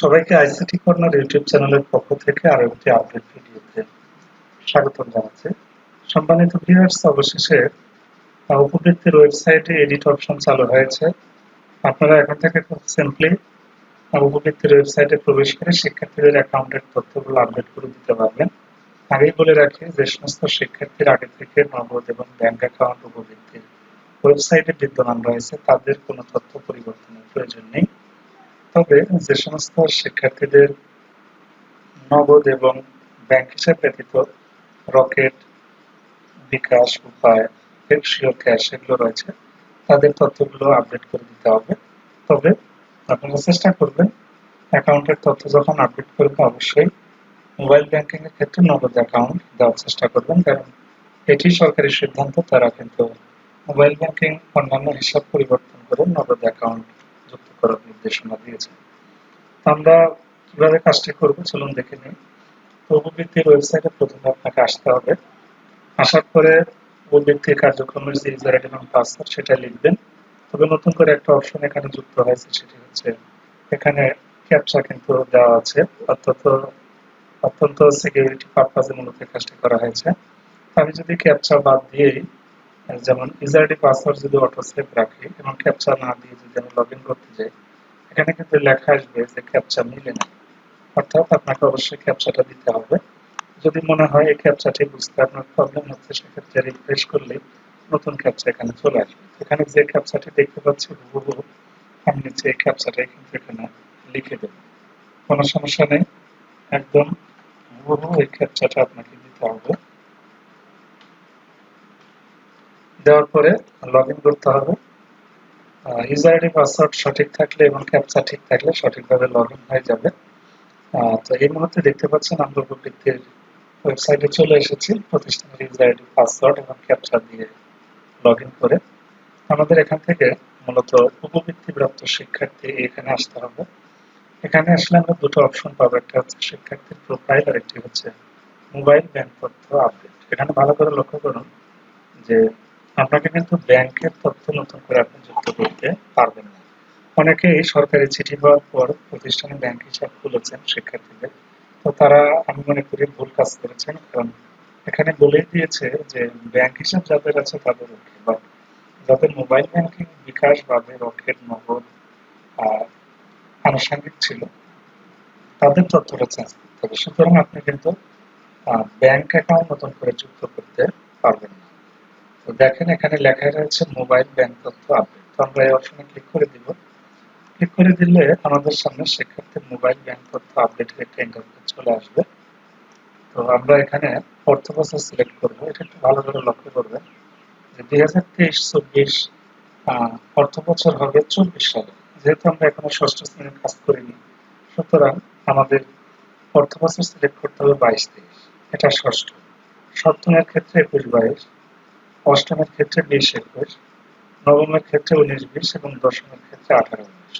সবাইকে ICT corner YouTube চ্যানেলের পক্ষ থেকে আরও একটি আপডেট ভিডিওতে স্বাগতম জানাচ্ছি। সম্মানিত ভিউয়ার্স অবশেষে উপবৃত্তির ওয়েবসাইটে এডিট অপশন চালু হয়েছে। আপনারা এখন থেকে খুব সিম্পলি উপবৃত্তির ওয়েবসাইটে প্রবেশ করে শিক্ষার্থীদের অ্যাকাউন্টের তথ্যগুলো আপডেট করে দিতে পারবেন। আগেই বলে রাখি যে সমস্ত শিক্ষার্থীর আগে থেকে নগদ এবং ব্যাংক অ্যাকাউন্ট উপবৃত্তির ওয়েবসাইটে বিদ্যমান রয়েছে, তাদের কোনো তথ্য পরিবর্তনের প্রয়োজন নেই। তবে যে সমস্ত শিক্ষার্থীদের নগদ এবং ব্যাংক হিসাব ব্যতীত রকেট, বিকাশ, উপায় ফিক্সিও ক্যাশ এগুলো রয়েছে, তাদের তথ্যগুলো আপডেট করে দিতে হবে। তবে আপনারা চেষ্টা করবেন অ্যাকাউন্টের তথ্য যখন আপডেট করবেন, অবশ্যই মোবাইল ব্যাংকিং এর ক্ষেত্রে নগদ অ্যাকাউন্ট দেওয়ার চেষ্টা করবেন, কারণ এটি সরকারি সিদ্ধান্ত, তারা কিন্তু মোবাইল ব্যাংকিং অন্যান্য হিসাব পরিবর্তন করে নগদ অ্যাকাউন্ট করার নির্দেশনা দিয়েছে। আমরা কীভাবে কাজটি করব চলুন দেখে নিই। তো উপবৃত্তির ওয়েবসাইটে প্রথমে আপনাকে আসতে হবে। আসার পরে উপবৃত্তির কার্যক্রমের যে ইউজার আইডি এবং পাসওয়ার্ড সেটা লিখবেন। তবে নতুন করে একটা অপশন এখানে যুক্ত হয়েছে, সেটি হচ্ছে এখানে ক্যাপচা কিন্তু দেওয়া আছে। অত্যন্ত অত্যন্ত সিকিউরিটি পারপাজে মূলত কাজটি করা হয়েছে। আমি যদি ক্যাপচা বাদ দিয়েই, যেমন ইউজার পাসওয়ার্ড যদি অটো সেভ রাখি এবং ক্যাপচা না দিয়ে যদি আমি করতে যাই, এখানে কিন্তু লেখা আসবে যে ক্যাপচা মিলে না। অর্থাৎ আপনাকে অবশ্যই ক্যাপচাটা দিতে হবে। যদি মনে হয় এই ক্যাপচাটি বুঝতে আপনার প্রবলেম হচ্ছে, সেক্ষেত্রে রিফ্রেশ করলে নতুন ক্যাপচা এখানে চলে আসবে। এখানে যে ক্যাপচাটি দেখতে পাচ্ছি, হুবহু আমি নিচে এই কিন্তু এখানে লিখে দেব। কোনো সমস্যা নেই। একদম হুবহু এই ক্যাপচাটা আপনাকে দিতে হবে। দেওয়ার পরে লগ ইন করতে হবে। ইউজার আইডি পাসওয়ার্ড সঠিক থাকলে এবং ক্যাপচা ঠিক থাকলে সঠিকভাবে লগ ইন হয়ে যাবে। তো এই মুহূর্তে দেখতে পাচ্ছেন আমরা উপবৃত্তির ওয়েবসাইটে চলে এসেছি, প্রতিষ্ঠানের ইউজার আইডি পাসওয়ার্ড এবং ক্যাপচা দিয়ে লগ ইন করে। আমাদের এখান থেকে মূলত উপবৃত্তি প্রাপ্ত শিক্ষার্থী এখানে আসতে হবে। এখানে আসলে আমরা দুটো অপশন পাবো, একটা হচ্ছে শিক্ষার্থীর প্রোফাইল আর একটি হচ্ছে মোবাইল ব্যাংক তথ্য আপডেট এখানে ভালো করে লক্ষ্য করুন যে আপনাকে কিন্তু ব্যাংকের তথ্য নতুন করে আপনি যুক্ত করতে পারবেন না। অনেকেই সরকারি চিঠি পাওয়ার পর প্রতিষ্ঠানে ব্যাংক হিসাব খুলেছেন শিক্ষার্থীদের। তো তারা, আমি মনে করি, ভুল কাজ করেছেন। কারণ এখানে বলে দিয়েছে যে ব্যাংক হিসাব যাদের আছে তাদের ওকে বা যাদের মোবাইল ব্যাংকিং বিকাশ ভাবে রকেট, নগদ আনুষঙ্গিক ছিল, তাদের তথ্যটা চেঞ্জ করতে হবে। সুতরাং আপনি কিন্তু ব্যাংক অ্যাকাউন্ট নতুন করে যুক্ত করতে পারবেন না। তো দেখেন, এখানে লেখা রয়েছে মোবাইল ব্যাংক তথ্য আপডেট। তো আমরা এই অপশনে ক্লিক করে দিব। ক্লিক করে দিলে আমাদের সামনে শিক্ষার্থীর মোবাইল ব্যাংক তথ্য আপডেটের একটা ইন্টারফেস চলে আসবে। তো আমরা এখানে অর্থ বছর সিলেক্ট করব। এটা একটু ভালো করে লক্ষ্য করবেন যে দুই হাজার তেইশ, চব্বিশ অর্থ বছর হবে চব্বিশ সালে। যেহেতু আমরা এখনও ষষ্ঠ শ্রেণির কাজ করিনি, সুতরাং আমাদের অর্থ বছর সিলেক্ট করতে হবে বাইশ তেইশ। এটা ষষ্ঠ। সপ্তমের ক্ষেত্রে একুশ বাইশ। অষ্টমের ক্ষেত্রে বিশ, একুশ, নবমের ক্ষেত্রে উনিশ, বিশ এবং দশমের ক্ষেত্রে আঠারো, উনিশ।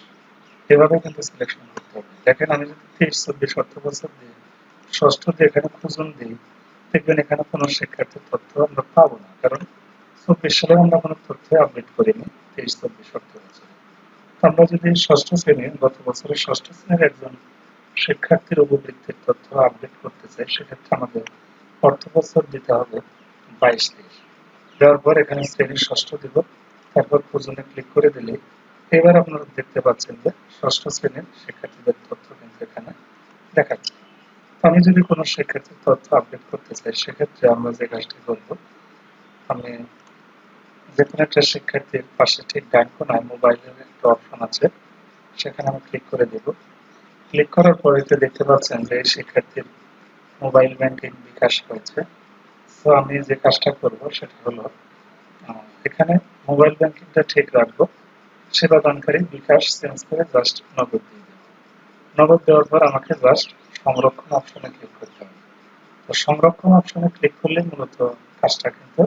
এভাবে কিন্তু সিলেকশন করতে হবে। দেখেন, আমি যদি তেইশ চব্বিশ অর্থ বছর দিই ষষ্ঠ দিয়ে এখানে খুঁজুন দিই, দেখবেন এখানে কোনো শিক্ষার্থীর তথ্য আমরা পাবো না। কারণ চব্বিশ সালে আমরা কোনো তথ্য আপডেট করিনি তেইশ চব্বিশ অর্থ বছরে আমরা যদি ষষ্ঠ শ্রেণির, গত বছরের ষষ্ঠ শ্রেণির একজন শিক্ষার্থীর উপবৃত্তির তথ্য আপডেট করতে চাই, সেক্ষেত্রে আমাদের অর্থ বছর দিতে হবে বাইশ, তেইশ। দেওয়ার পর এখানে শ্রেণির ষষ্ঠ দিব। তারপর খুঁজনে ক্লিক করে দিলে এবার আপনারা দেখতে পাচ্ছেন যে ষষ্ঠ শ্রেণির শিক্ষার্থীদের তথ্য কিন্তু এখানে দেখাচ্ছে। আমি যদি কোনো শিক্ষার্থীর তথ্য আপডেট করতে চাই, সেক্ষেত্রে আমরা যে কাজটি করব, আমি যে কোনো একটা শিক্ষার্থীর পাশে ঠিক ডান কোনায় মোবাইলের একটা অপশন আছে, সেখানে আমি ক্লিক করে দেব। ক্লিক করার পরে দেখতে পাচ্ছেন যে এই শিক্ষার্থীর মোবাইল ব্যাংকিং বিকাশ হয়েছে। তো আমি যে কাজটা করব সেটা হলো এখানে মোবাইল ব্যাংকিংটা ঠিক রাখব। সেবা দানকারী বিকাশ চেঞ্জ করে জাস্ট নগদ দিয়ে দেবো। নগদ দেওয়ার পর আমাকে জাস্ট সংরক্ষণ অপশনে ক্লিক করতে হবে। তো সংরক্ষণ অপশনে ক্লিক করলে মূলত কাজটা কিন্তু